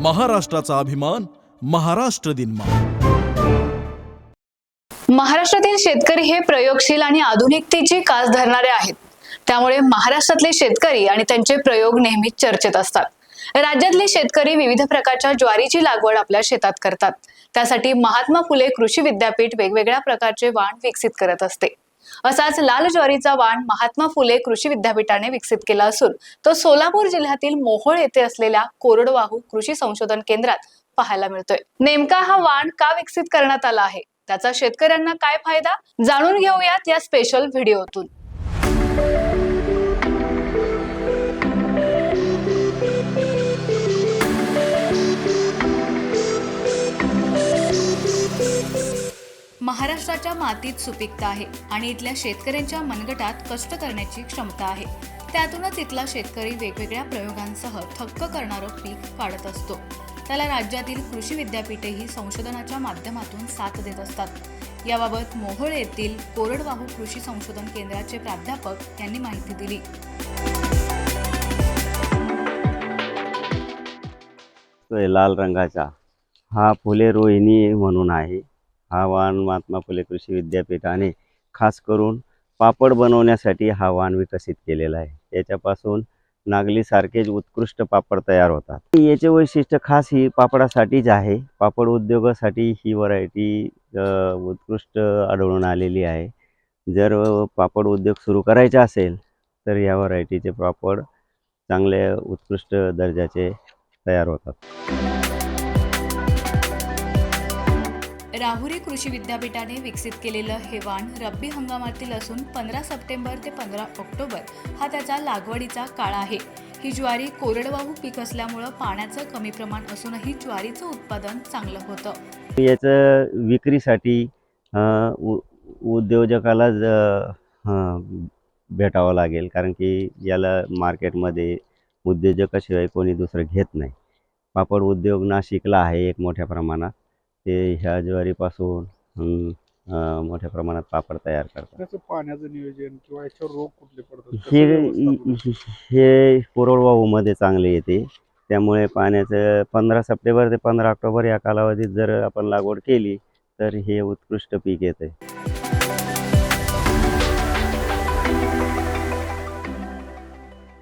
महाराष्ट्राचा अभिमान महाराष्ट्र दिन महाराष्ट्रातील शेतकरी हे प्रयोगशील आणि आधुनिकतेची कास धरणारे आहेत. त्यामुळे महाराष्ट्रातले शेतकरी आणि त्यांचे प्रयोग नेहमीच चर्चेत असतात. राज्यातले शेतकरी विविध प्रकारच्या ज्वारीची लागवड आपल्या शेतात करतात. त्यासाठी महात्मा फुले कृषी विद्यापीठ वेगवेगळ्या प्रकारचे वाण विकसित करत असते. असाच लाल ज्वारीचा वाण महात्मा फुले कृषी विद्यापीठाने विकसित केला असून तो सोलापूर जिल्ह्यातील मोहोळ येथे असलेल्या कोरडवाहू कृषी संशोधन केंद्रात पाहायला मिळतोय. नेमका हा वाण का विकसित करण्यात आला आहे? त्याचा शेतकऱ्यांना काय फायदा? जाणून घेऊयात या स्पेशल व्हिडिओतून महाराष्ट्राच्या मातीत सुपीकता आहे आणि इथल्या शेतकऱ्यांच्या मनगटात कष्ट करण्याची क्षमता आहे. त्यातूनच इथला शेतकरी वेगवेगळ्या प्रयोगांसह थक्क करणारं पीक काढत असतो. त्याला राज्यातील कृषी विद्यापीठेही संशोधनाच्या माध्यमातून साथ देत असतात. याबाबत मोहोळ येथील कोरडवाहू कृषी संशोधन केंद्राचे प्राध्यापक यांनी माहिती दिली. लाल रंगाचा. हा फुले रोहिणी म्हणून आहे. हा वाण महात्मा फुले कृषी विद्यापीठाने खास करून पापड बनवण्यासाठी हा वाण विकसित केलेला आहे. याच्यापासून नागलीसारखेच उत्कृष्ट पापड तयार होतात. याचे वैशिष्ट्य खास ही पापडासाठीच आहे पापड उद्योगासाठी ही व्हरायटी उत्कृष्ट आढळून आलेली आहे. जर पापड उद्योग सुरू करायचा असेल तर या व्हरायटीचे पापड चांगले उत्कृष्ट दर्जाचे तयार होतात. राहुरी कृषी विद्यापीठाने विकसित केलेलं हे वाण रब्बी हंगामातील असून पंधरा सप्टेंबर ते पंधरा ऑक्टोबर हा त्याचा लागवडीचा काळ आहे. ही ज्वारी कोरडवाहू पीक असल्यामुळं पाण्याचं कमी प्रमाण असूनही ज्वारीचं उत्पादन चांगलं होतं. याचं विक्रीसाठी उद्योजकाला उ भेटावं लागेल. कारण की याला मार्केटमध्ये उद्योजकाशिवाय कोणी दुसरं घेत नाही. पापड उद्योग नाशिकला आहे एक मोठ्या प्रमाणात. ते ह्या ज्वारीपासून मोठ्या प्रमाणात पापड तयार करतात. त्याचं पाण्याचं नियोजन किंवा याच्यावर रोग कुठले पडतात? हे? हे कोरडवाहूमध्ये चांगले येते. त्यामुळे पाण्याचं पंधरा सप्टेंबर ते पंधरा ऑक्टोबर या कालावधीत जर आपण लागवड केली तर हे उत्कृष्ट पीक येते